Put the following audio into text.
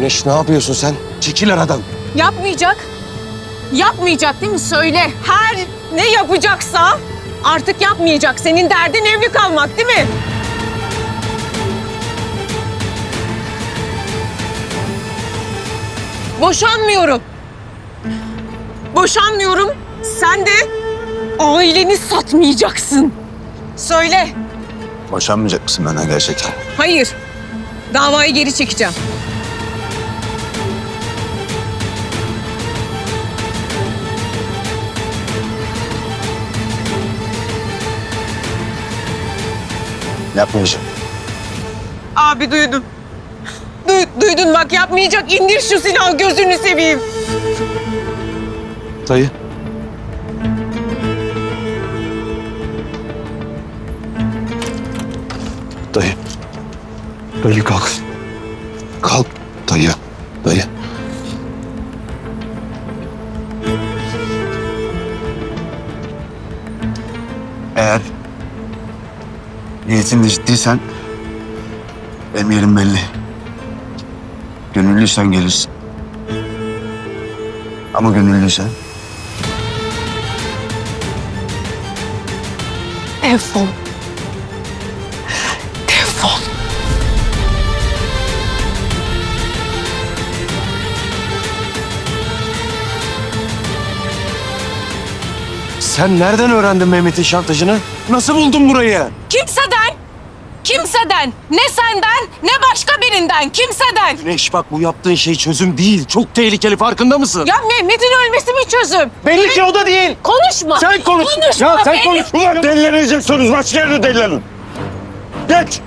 Güneş ne yapıyorsun sen? Çekil aradan. Yapmayacak. Yapmayacak değil mi? Söyle. Her ne yapacaksa artık yapmayacak. Senin derdin evli kalmak değil mi? Boşanmıyorum. Boşanmıyorum. Sen de aileni satmayacaksın. Söyle. Boşanmayacak mısın benden gerçekten? Hayır. Davayı geri çekeceğim. Yapmayacağım. Abi duydum. Du- duydun bak yapmayacak. İndir şu silahı gözünü seveyim. Dayı. Dayı. Dayı kalk. Kalk dayı. Dayı. Eğer niyetinde ciddiysen benim yerim belli. Gönüllüysen gelirsin. Ama gönüllüysen. Defol. Sen nereden öğrendin Mehmet'in şantajını? Nasıl buldun burayı? Kimseden, kimseden, ne senden ne başka birinden, kimseden. Güneş bak bu yaptığın şey çözüm değil. Çok tehlikeli farkında mısın? Ya Mehmet'in ölmesi mi çözüm? Belli ki o da değil. Konuşma. Sen konuş. Konuşma. Ya sen benim- konuş. Ulan delileneceksiniz. Başka yerde delilenin. Geç.